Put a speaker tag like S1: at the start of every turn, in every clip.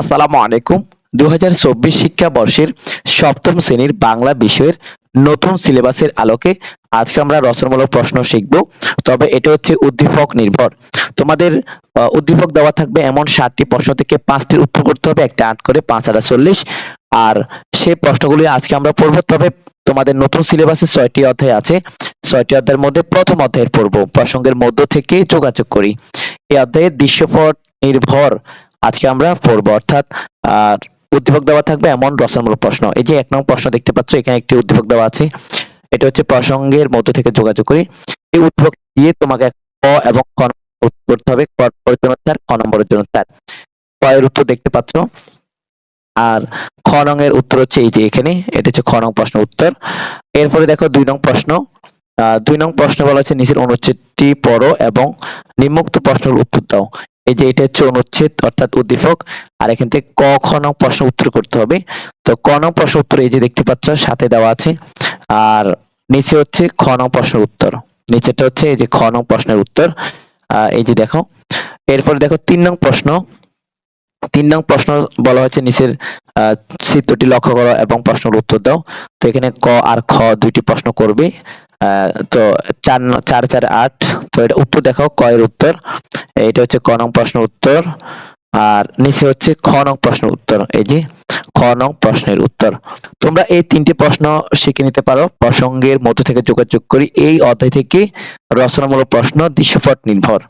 S1: আসসালামু আলাইকুম। দু হাজার চব্বিশ শিক্ষাবর্ষের সপ্তম শ্রেণির বাংলা বিষয়ের নতুন সিলেবাসের আলোকে আজকে আমরা রচনামূলক প্রশ্ন শিখব। তবে এটা হচ্ছে উদ্দীপক নির্ভর। তোমাদের উদ্দীপক দেওয়া থাকবে এমন ষাটটি প্রশ্ন থেকে পাঁচটির উত্তর করতে হবে, একটা আট করে পাঁচ হাজার চল্লিশ। আর সেই প্রশ্নগুলি আজকে আমরা পড়ব, তবে তোমাদের নতুন সিলেবাসে ছয়টি অধ্যায় আছে। ছয়টি অধ্যায়ের মধ্যে প্রথম অধ্যায়ের পড়ব, প্রসঙ্গের মধ্য থেকে যোগাযোগ করি। এই অধ্যায়ে দৃশ্যপট নির্ভর আজকে আমরা পড়ব, অর্থাৎ আর উদ্দীপক দেওয়া থাকবে এমন রচনামূলক প্রশ্ন। এই যে এক নং প্রশ্ন দেখতে পাচ্ছ, এখানে একটি উদ্দীপক দেওয়া আছে। এটা হচ্ছে প্রসঙ্গের মধ্য থেকে যোগাযোগ করি। এই উদ্দীপক দিয়ে তোমাকে ক এবং খ নম্বর উত্তর করতে হবে। ক নম্বরের জন্য চার খ নম্বরের জন্য চার ক এর উত্তর দেখতে পাচ্ছ। আর খ নং এর উত্তর হচ্ছে এই যে এখানে, এটা হচ্ছে খ নং প্রশ্ন উত্তর। এরপরে দেখো দুই নং প্রশ্ন। দুই নং প্রশ্ন বলা হচ্ছে, নিচের অনুচ্ছেদটি পড়ো এবং নিম্নোক্ত প্রশ্নের উত্তর দাও। এই যে এটা হচ্ছে অনুচ্ছেদ, অর্থাৎ উদ্দীপক, আর এখান থেকে ক, খ নং প্রশ্ন উত্তর করতে হবে। তো ক নং প্রশ্ন উত্তর এই যে দেখতে পাচ্ছ, সাথে দেওয়া আছে। আর নিচে হচ্ছে খ নং প্রশ্নের উত্তর। নিচেটা হচ্ছে এই যে খ নং প্রশ্নের উত্তর। এই যে দেখো, এরপরে দেখো তিন নং প্রশ্ন। তিন নং প্রশ্ন বলা হয়েছে নিচের চিত্রটি লক্ষ্য করো এবং প্রশ্নের উত্তর দাও। তো এখানে ক আর খ দুইটি প্রশ্ন করবে। তো চার চার চার, আট। তো এটা উত্তর দেখাও, ক এর উত্তর। এটা হচ্ছে ক নং প্রশ্নের উত্তর, আর নিচে হচ্ছে খ নং প্রশ্নের উত্তর, এই যে খ নং প্রশ্নের উত্তর। তোমরা এই তিনটি প্রশ্ন শিখে নিতে পারো, প্রসঙ্গের মধ্য থেকে যোগাযোগ করি এই অধ্যায় থেকে রচনামূলক প্রশ্ন দৃশ্যপট নির্ভর।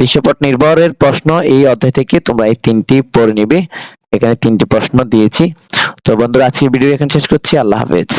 S1: দৃশ্যপট নির্ভরের প্রশ্ন এই অধ্যায় থেকে তোমরা এই তিনটি পড়ে নিবে। এখানে তিনটি প্রশ্ন দিয়েছি। তো বন্ধুরা আজকে ভিডিও এখানে শেষ করছি। আল্লাহ হাফেজ।